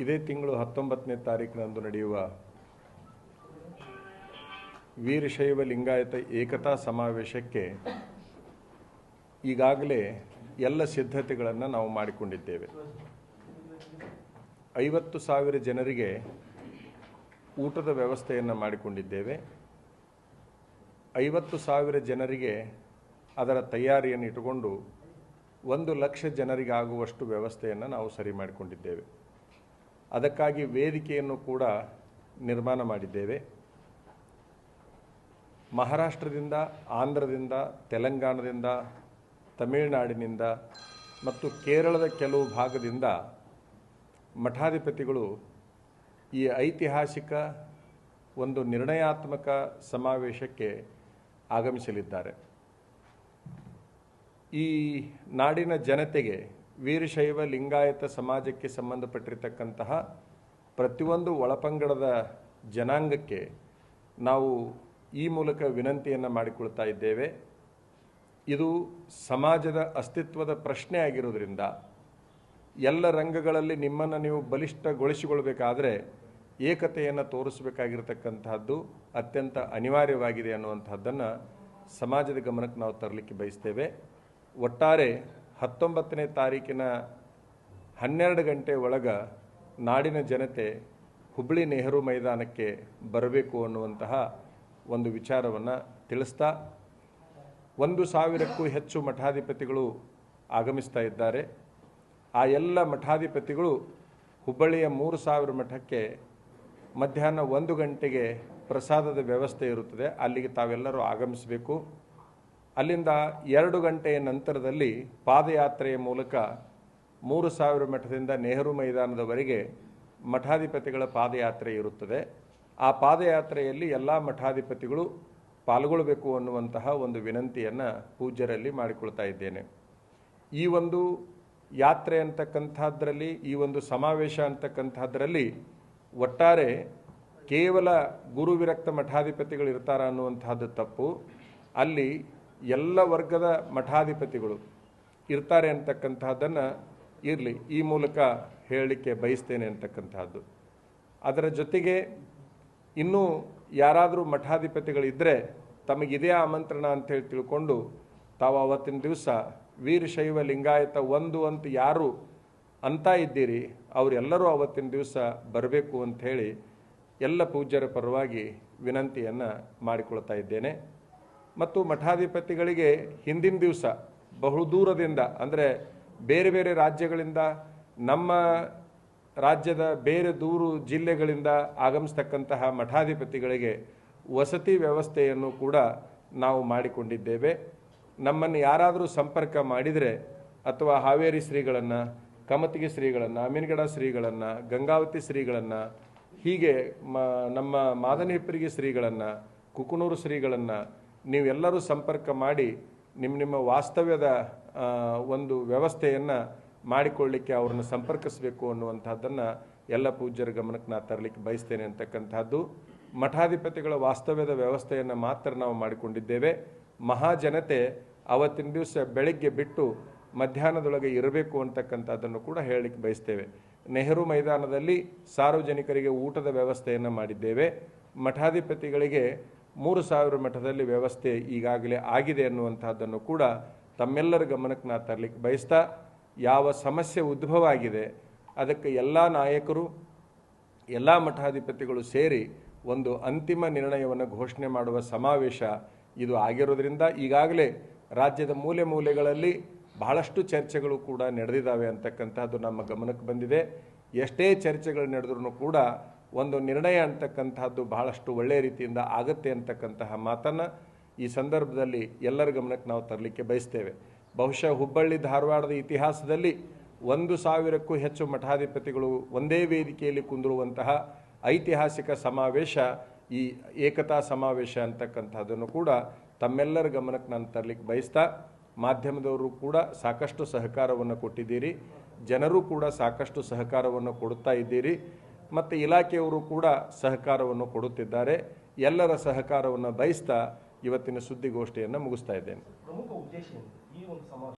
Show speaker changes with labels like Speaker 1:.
Speaker 1: ಇದೇ ತಿಂಗಳು ಹತ್ತೊಂಬತ್ತನೇ ತಾರೀಕಿನಂದು ನಡೆಯುವ ವೀರಶೈವ ಲಿಂಗಾಯತ ಏಕತಾ ಸಮಾವೇಶಕ್ಕೆ ಈಗಾಗಲೇ ಎಲ್ಲ ಸಿದ್ಧತೆಗಳನ್ನು ನಾವು ಮಾಡಿಕೊಂಡಿದ್ದೇವೆ. ಐವತ್ತು ಸಾವಿರ ಜನರಿಗೆ ಊಟದ ವ್ಯವಸ್ಥೆಯನ್ನು ಮಾಡಿಕೊಂಡಿದ್ದೇವೆ. ಐವತ್ತು ಸಾವಿರ ಜನರಿಗೆ ಅದರ ತಯಾರಿಯನ್ನು ಇಟ್ಟುಕೊಂಡು ಒಂದು ಲಕ್ಷ ಜನರಿಗಾಗುವಷ್ಟು ವ್ಯವಸ್ಥೆಯನ್ನು ನಾವು ಸರಿ ಮಾಡಿಕೊಂಡಿದ್ದೇವೆ. ಅದಕ್ಕಾಗಿ ವೇದಿಕೆಯನ್ನು ಕೂಡ ನಿರ್ಮಾಣ ಮಾಡಿದ್ದೇವೆ. ಮಹಾರಾಷ್ಟ್ರದಿಂದ, ಆಂಧ್ರದಿಂದ, ತೆಲಂಗಾಣದಿಂದ, ತಮಿಳುನಾಡಿನಿಂದ ಮತ್ತು ಕೇರಳದ ಕೆಲವು ಭಾಗದಿಂದ ಮಠಾಧಿಪತಿಗಳು ಈ ಐತಿಹಾಸಿಕ ಒಂದು ನಿರ್ಣಯಾತ್ಮಕ ಸಮಾವೇಶಕ್ಕೆ ಆಗಮಿಸಲಿದ್ದಾರೆ. ಈ ನಾಡಿನ ಜನತೆಗೆ ವೀರಶೈವ ಲಿಂಗಾಯತ ಸಮಾಜಕ್ಕೆ ಸಂಬಂಧಪಟ್ಟಿರತಕ್ಕಂತಹ ಪ್ರತಿಯೊಂದು ಒಳಪಂಗಡದ ಜನಾಂಗಕ್ಕೆ ನಾವು ಈ ಮೂಲಕ ವಿನಂತಿಯನ್ನು ಮಾಡಿಕೊಳ್ತಾ ಇದ್ದೇವೆ. ಇದು ಸಮಾಜದ ಅಸ್ತಿತ್ವದ ಪ್ರಶ್ನೆ ಆಗಿರೋದ್ರಿಂದ ಎಲ್ಲ ರಂಗಗಳಲ್ಲಿ ನಿಮ್ಮನ್ನು ನೀವು ಬಲಿಷ್ಠಗೊಳಿಸಿಕೊಳ್ಬೇಕಾದ್ರೆ ಏಕತೆಯನ್ನು ತೋರಿಸಬೇಕಾಗಿರ್ತಕ್ಕಂತಹದ್ದು ಅತ್ಯಂತ ಅನಿವಾರ್ಯವಾಗಿದೆ ಅನ್ನುವಂಥದ್ದನ್ನು ಸಮಾಜದ ಗಮನಕ್ಕೆ ನಾವು ತರಲಿಕ್ಕೆ ಬಯಸ್ತೇವೆ. ಒಟ್ಟಾರೆ ಹತ್ತೊಂಬತ್ತನೇ ತಾರೀಕಿನ ಹನ್ನೆರಡು ಗಂಟೆ ಒಳಗ ನಾಡಿನ ಜನತೆ ಹುಬ್ಬಳ್ಳಿ ನೆಹರು ಮೈದಾನಕ್ಕೆ ಬರಬೇಕು ಅನ್ನುವಂತಹ ಒಂದು ವಿಚಾರವನ್ನು ತಿಳಿಸ್ತಾ, ಒಂದು ಸಾವಿರಕ್ಕೂ ಹೆಚ್ಚು ಮಠಾಧಿಪತಿಗಳು ಆಗಮಿಸ್ತಾ ಇದ್ದಾರೆ. ಆ ಎಲ್ಲ ಮಠಾಧಿಪತಿಗಳು ಹುಬ್ಬಳ್ಳಿಯ ಮೂರು ಸಾವಿರ ಮಠಕ್ಕೆ ಮಧ್ಯಾಹ್ನ ಒಂದು ಗಂಟೆಗೆ ಪ್ರಸಾದದ ವ್ಯವಸ್ಥೆ ಇರುತ್ತದೆ. ಅಲ್ಲಿಗೆ ತಾವೆಲ್ಲರೂ ಆಗಮಿಸಬೇಕು. ಅಲ್ಲಿಂದ ಎರಡು ಗಂಟೆಯ ನಂತರದಲ್ಲಿ ಪಾದಯಾತ್ರೆಯ ಮೂಲಕ ಮೂರು ಸಾವಿರ ಮಠದಿಂದ ನೆಹರು ಮೈದಾನದವರೆಗೆ ಮಠಾಧಿಪತಿಗಳ ಪಾದಯಾತ್ರೆ ಇರುತ್ತದೆ. ಆ ಪಾದಯಾತ್ರೆಯಲ್ಲಿ ಎಲ್ಲ ಮಠಾಧಿಪತಿಗಳು ಪಾಲ್ಗೊಳ್ಳಬೇಕು ಅನ್ನುವಂತಹ ಒಂದು ವಿನಂತಿಯನ್ನು ಪೂಜ್ಯರಲ್ಲಿ ಮಾಡಿಕೊಳ್ತಾ ಇದ್ದೇನೆ. ಈ ಒಂದು ಯಾತ್ರೆ ಅಂತಕ್ಕಂಥದ್ರಲ್ಲಿ, ಈ ಒಂದು ಸಮಾವೇಶ ಅಂತಕ್ಕಂಥದ್ರಲ್ಲಿ ಒಟ್ಟಾರೆ ಕೇವಲ ಗುರು ವಿರಕ್ತ ಮಠಾಧಿಪತಿಗಳು ಇರ್ತಾರ ಅನ್ನುವಂಥದ್ದು ತಪ್ಪು. ಅಲ್ಲಿ ಎಲ್ಲ ವರ್ಗದ ಮಠಾಧಿಪತಿಗಳು ಇರ್ತಾರೆ ಅಂತಕ್ಕಂತಹದ್ದನ್ನು ಇರಲಿ, ಈ ಮೂಲಕ ಹೇಳಲಿಕ್ಕೆ ಬಯಸ್ತೇನೆ ಅಂತಕ್ಕಂತಹದ್ದು. ಅದರ ಜೊತೆಗೆ ಇನ್ನೂ ಯಾರಾದರೂ ಮಠಾಧಿಪತಿಗಳಿದ್ದರೆ ತಮಗಿದೇ ಆಮಂತ್ರಣ ಅಂತೇಳಿ ತಿಳ್ಕೊಂಡು ತಾವು ಅವತ್ತಿನ ದಿವಸ ವೀರಶೈವ ಲಿಂಗಾಯತ ಒಂದು ಅಂತ ಯಾರು ಅಂತ ಇದ್ದೀರಿ, ಅವರೆಲ್ಲರೂ ಅವತ್ತಿನ ದಿವಸ ಬರಬೇಕು ಅಂಥೇಳಿ ಎಲ್ಲ ಪೂಜ್ಯರ ಪರವಾಗಿ ವಿನಂತಿಯನ್ನು ಮಾಡಿಕೊಳ್ತಾ ಇದ್ದೇನೆ. ಮತ್ತು ಮಠಾಧಿಪತಿಗಳಿಗೆ ಹಿಂದಿನ ದಿವಸ ಬಹು ದೂರದಿಂದ, ಅಂದರೆ ಬೇರೆ ಬೇರೆ ರಾಜ್ಯಗಳಿಂದ, ನಮ್ಮ ರಾಜ್ಯದ ಬೇರೆ ದೂರು ಜಿಲ್ಲೆಗಳಿಂದ ಆಗಮಿಸ್ತಕ್ಕಂತಹ ಮಠಾಧಿಪತಿಗಳಿಗೆ ವಸತಿ ವ್ಯವಸ್ಥೆಯನ್ನು ಕೂಡ ನಾವು ಮಾಡಿಕೊಂಡಿದ್ದೇವೆ. ನಮ್ಮನ್ನು ಯಾರಾದರೂ ಸಂಪರ್ಕ ಮಾಡಿದರೆ, ಅಥವಾ ಹಾವೇರಿ ಶ್ರೀಗಳನ್ನು, ಕಮತಿಗೆ ಶ್ರೀಗಳನ್ನು ಅಮೀನ್ಗಡ ಶ್ರೀಗಳನ್ನು, ಗಂಗಾವತಿ ಶ್ರೀಗಳನ್ನು, ಹೀಗೆ ಮ, ನಮ್ಮ ಮಾದನಹಿಪ್ಪರಿಗೆ ಶ್ರೀಗಳನ್ನು, ಕುಕನೂರು ಶ್ರೀಗಳನ್ನು ನೀವೆಲ್ಲರೂ ಸಂಪರ್ಕ ಮಾಡಿ ನಿಮ್ಮ ನಿಮ್ಮ ವಾಸ್ತವ್ಯದ ಒಂದು ವ್ಯವಸ್ಥೆಯನ್ನು ಮಾಡಿಕೊಳ್ಳಿಕ್ಕೆ ಅವ್ರನ್ನ ಸಂಪರ್ಕಿಸಬೇಕು ಅನ್ನುವಂಥದ್ದನ್ನು ಎಲ್ಲ ಪೂಜ್ಯರ ಗಮನಕ್ಕೆ ನಾ ತರಲಿಕ್ಕೆ ಬಯಸ್ತೇನೆ ಅಂತಕ್ಕಂಥದ್ದು ಮಠಾಧಿಪತಿಗಳ ವಾಸ್ತವ್ಯದ ವ್ಯವಸ್ಥೆಯನ್ನು ಮಾತ್ರ ನಾವು ಮಾಡಿಕೊಂಡಿದ್ದೇವೆ. ಮಹಾಜನತೆ ಅವತ್ತಿನ ದಿವಸ ಬೆಳಗ್ಗೆ ಬಿಟ್ಟು ಮಧ್ಯಾಹ್ನದೊಳಗೆ ಇರಬೇಕು ಅಂತಕ್ಕಂಥದ್ದನ್ನು ಕೂಡ ಹೇಳಲಿಕ್ಕೆ ಬಯಸ್ತೇವೆ. ನೆಹರು ಮೈದಾನದಲ್ಲಿ ಸಾರ್ವಜನಿಕರಿಗೆ ಊಟದ ವ್ಯವಸ್ಥೆಯನ್ನು ಮಾಡಿದ್ದೇವೆ. ಮಠಾಧಿಪತಿಗಳಿಗೆ ಮೂರು ಸಾವಿರ ಮಠದಲ್ಲಿ ವ್ಯವಸ್ಥೆ ಈಗಾಗಲೇ ಆಗಿದೆ ಅನ್ನುವಂಥದ್ದನ್ನು ಕೂಡ ತಮ್ಮೆಲ್ಲರ ಗಮನಕ್ಕೆ ನಾ ತರಲಿಕ್ಕೆ ಬಯಸ್ತಾ ಯಾವ ಸಮಸ್ಯೆ ಉದ್ಭವ ಆಗಿದೆ ಅದಕ್ಕೆ ಎಲ್ಲ ನಾಯಕರು, ಎಲ್ಲ ಮಠಾಧಿಪತಿಗಳು ಸೇರಿ ಒಂದು ಅಂತಿಮ ನಿರ್ಣಯವನ್ನು ಘೋಷಣೆ ಮಾಡುವ ಸಮಾವೇಶ ಇದು ಆಗಿರೋದ್ರಿಂದ ಈಗಾಗಲೇ ರಾಜ್ಯದ ಮೂಲೆ ಮೂಲೆಗಳಲ್ಲಿ ಬಹಳಷ್ಟು ಚರ್ಚೆಗಳು ಕೂಡ ನಡೆದಿದ್ದಾವೆ ಅಂತಕ್ಕಂಥದ್ದು ನಮ್ಮ ಗಮನಕ್ಕೆ ಬಂದಿದೆ. ಎಷ್ಟೇ ಚರ್ಚೆಗಳು ನಡೆದ್ರೂ ಕೂಡ ಒಂದು ನಿರ್ಣಯ ಅಂತಕ್ಕಂತಹದ್ದು ಬಹಳಷ್ಟು ಒಳ್ಳೆಯ ರೀತಿಯಿಂದ ಆಗುತ್ತೆ ಅಂತಕ್ಕಂತಹ ಮಾತನ್ನು ಈ ಸಂದರ್ಭದಲ್ಲಿ ಎಲ್ಲರ ಗಮನಕ್ಕೆ ನಾವು ತರಲಿಕ್ಕೆ ಬಯಸ್ತೇವೆ. ಬಹುಶಃ ಹುಬ್ಬಳ್ಳಿ, ಧಾರವಾಡದ ಇತಿಹಾಸದಲ್ಲಿ ಒಂದು ಸಾವಿರಕ್ಕೂ ಹೆಚ್ಚು ಮಠಾಧಿಪತಿಗಳು ಒಂದೇ ವೇದಿಕೆಯಲ್ಲಿ ಕುಂದಿರುವಂತಹ ಐತಿಹಾಸಿಕ ಸಮಾವೇಶ, ಈ ಏಕತಾ ಸಮಾವೇಶ ಅಂತಕ್ಕಂಥದ್ದನ್ನು ಕೂಡ ತಮ್ಮೆಲ್ಲರ ಗಮನಕ್ಕೆ ನಾನು ತರಲಿಕ್ಕೆ ಬಯಸ್ತಾ ಮಾಧ್ಯಮದವರು ಕೂಡ ಸಾಕಷ್ಟು ಸಹಕಾರವನ್ನು ಕೊಟ್ಟಿದ್ದೀರಿ. ಜನರು ಕೂಡ ಸಾಕಷ್ಟು ಸಹಕಾರವನ್ನು ಕೊಡುತ್ತಾ ಇದ್ದೀರಿ. ಮತ್ತು ಇಲಾಖೆಯವರು ಕೂಡ ಸಹಕಾರವನ್ನು ಕೊಡುತ್ತಿದ್ದಾರೆ. ಎಲ್ಲರ ಸಹಕಾರವನ್ನು ಬಯಸ್ತಾ ಇವತ್ತಿನ ಸುದ್ದಿಗೋಷ್ಠಿಯನ್ನು ಮುಗಿಸ್ತಾ ಇದ್ದೇನೆ.